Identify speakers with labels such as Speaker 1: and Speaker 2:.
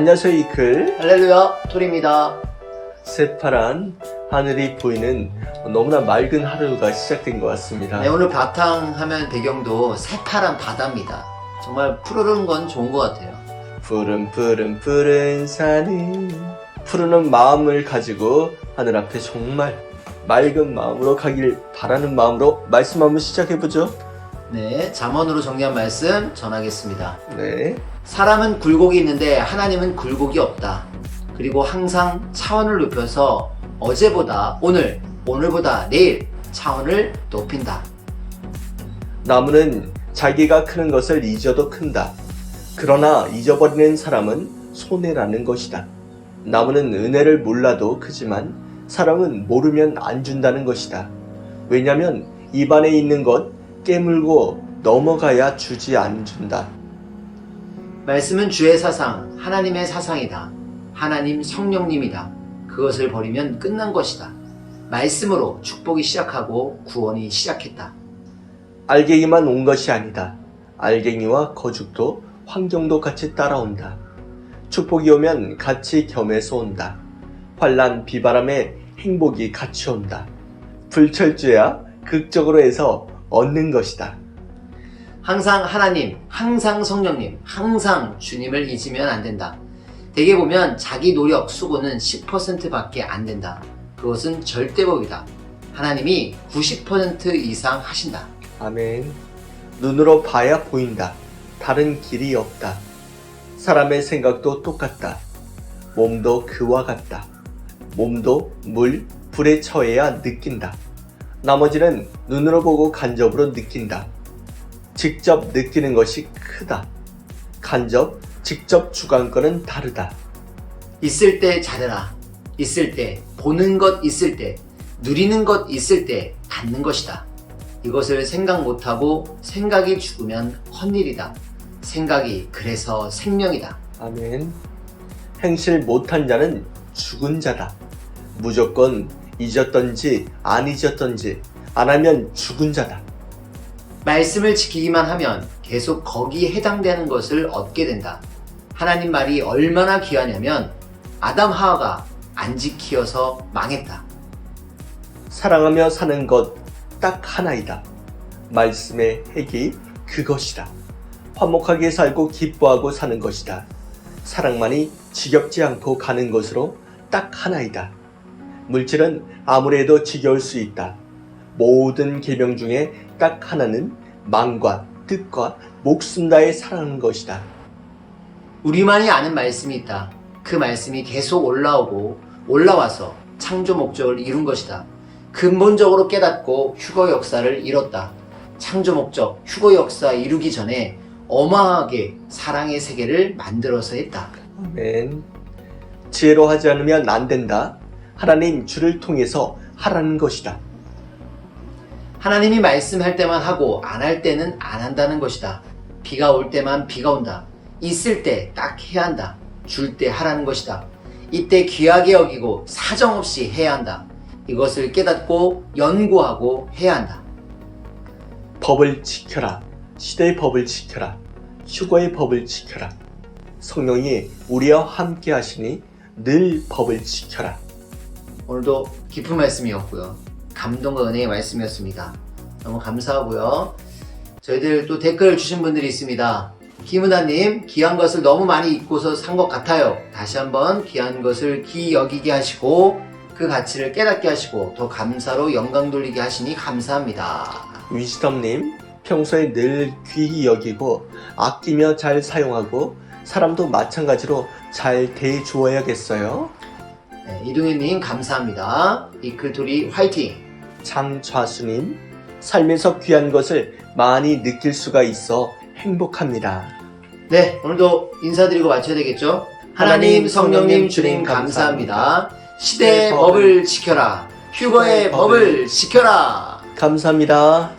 Speaker 1: 안녕하세요 이클
Speaker 2: 할렐루야, 토리입니다.
Speaker 1: 새파란 하늘이 보이는 너무나 맑은 하루가 시작된 것 같습니다
Speaker 2: 네, 오늘 바탕 화면 배경도 새파란 바다입니다. 정말 푸르른 건 좋은 것 같아요.
Speaker 1: 푸른 푸른 푸른 산을 푸르는 마음을 가지고 하늘 앞에 정말 맑은 마음으로 가길 바라는 마음으로 말씀 한번 시작해보죠
Speaker 2: 네, 잠언으로 정리한 말씀 전하겠습니다.
Speaker 1: 네
Speaker 2: 사람은 굴곡이 있는데 하나님은 굴곡이 없다. 그리고 항상 차원을 높여서 어제보다 오늘, 오늘보다 내일 차원을 높인다.
Speaker 1: 나무는 자기가 크는 것을 잊어도 큰다. 그러나 잊어버리는 사람은 손해라는 것이다. 나무는 은혜를 몰라도 크지만 사람은 모르면 안 준다는 것이다. 왜냐면 입안에 있는 것 깨물고 넘어가야 주지 안 준다.
Speaker 2: 말씀은 주의 사상, 하나님의 사상이다. 하나님 성령님이다. 그것을 버리면 끝난 것이다. 말씀으로 축복이 시작하고 구원이 시작했다.
Speaker 1: 알갱이만 온 것이 아니다. 알갱이와 거죽도 환경도 같이 따라온다. 축복이 오면 같이 겸해서 온다. 환란 비바람에 행복이 같이 온다. 불철주야 극적으로 해서 얻는 것이다.
Speaker 2: 항상 하나님, 항상 성령님, 항상 주님을 잊으면 안 된다. 대개 보면 자기 노력, 수고는 10%밖에 안 된다. 그것은 절대법이다. 하나님이 90% 이상 하신다.
Speaker 1: 아멘. 눈으로 봐야 보인다. 다른 길이 없다. 사람의 생각도 똑같다. 몸도 그와 같다. 몸도 물, 불에 처해야 느낀다. 나머지는 눈으로 보고 간접으로 느낀다. 직접 느끼는 것이 크다. 간접, 직접 주관권은 다르다.
Speaker 2: 있을 때 잘해라. 있을 때, 보는 것 있을 때, 누리는 것 있을 때 갖는 것이다. 이것을 생각 못하고 생각이 죽으면 헛일이다. 생각이 그래서 생명이다.
Speaker 1: 아멘. 행실 못한 자는 죽은 자다. 무조건 잊었던지 안 잊었던지 안 하면 죽은 자다.
Speaker 2: 말씀을 지키기만 하면 계속 거기에 해당되는 것을 얻게 된다. 하나님 말이 얼마나 귀하냐면 아담 하와가 안 지키어서 망했다.
Speaker 1: 사랑하며 사는 것 딱 하나이다. 말씀의 핵이 그것이다. 화목하게 살고 기뻐하고 사는 것이다. 사랑만이 지겹지 않고 가는 것으로 딱 하나이다. 물질은 아무래도 지겨울 수 있다. 모든 계명 중에 딱 하나는 마음과 뜻과 목숨 다해 사랑하는 것이다.
Speaker 2: 우리만이 아는 말씀이 있다. 그 말씀이 계속 올라오고 올라와서 창조 목적을 이룬 것이다. 근본적으로 깨닫고 휴거 역사를 이뤘다. 창조 목적, 휴거 역사 이루기 전에 어마하게 사랑의 세계를 만들어서 했다.
Speaker 1: 아멘. 지혜로 하지 않으면 안 된다. 하나님 주를 통해서 하라는 것이다.
Speaker 2: 하나님이 말씀할 때만 하고 안 할 때는 안 한다는 것이다. 비가 올 때만 비가 온다. 있을 때 딱 해야 한다. 줄 때 하라는 것이다. 이때 귀하게 여기고 사정없이 해야 한다. 이것을 깨닫고 연구하고 해야 한다.
Speaker 1: 법을 지켜라. 시대의 법을 지켜라. 휴거의 법을 지켜라. 성령이 우리와 함께 하시니 늘 법을 지켜라.
Speaker 2: 오늘도 깊은 말씀이었고요. 감동과 은혜의 말씀이었습니다. 너무 감사하고요. 저희들 또 댓글 주신 분들이 있습니다. 김은아님, 귀한 것을 너무 많이 잊고서 산 것 같아요. 다시 한번 귀한 것을 귀 여기게 하시고 그 가치를 깨닫게 하시고 더 감사로 영광 돌리게 하시니 감사합니다.
Speaker 1: 위시덤님, 평소에 늘 귀히 여기고 아끼며 잘 사용하고 사람도 마찬가지로 잘 대해주어야겠어요.
Speaker 2: 네, 이동현님 감사합니다. 이클토리 화이팅!
Speaker 1: 장좌수님, 삶에서 귀한 것을 많이 느낄 수가 있어 행복합니다.
Speaker 2: 네, 오늘도 인사드리고 마쳐야 되겠죠? 하나님, 성령님, 주님 감사합니다. 시대의 법을 지켜라. 휴거의 법을 지켜라.
Speaker 1: 감사합니다.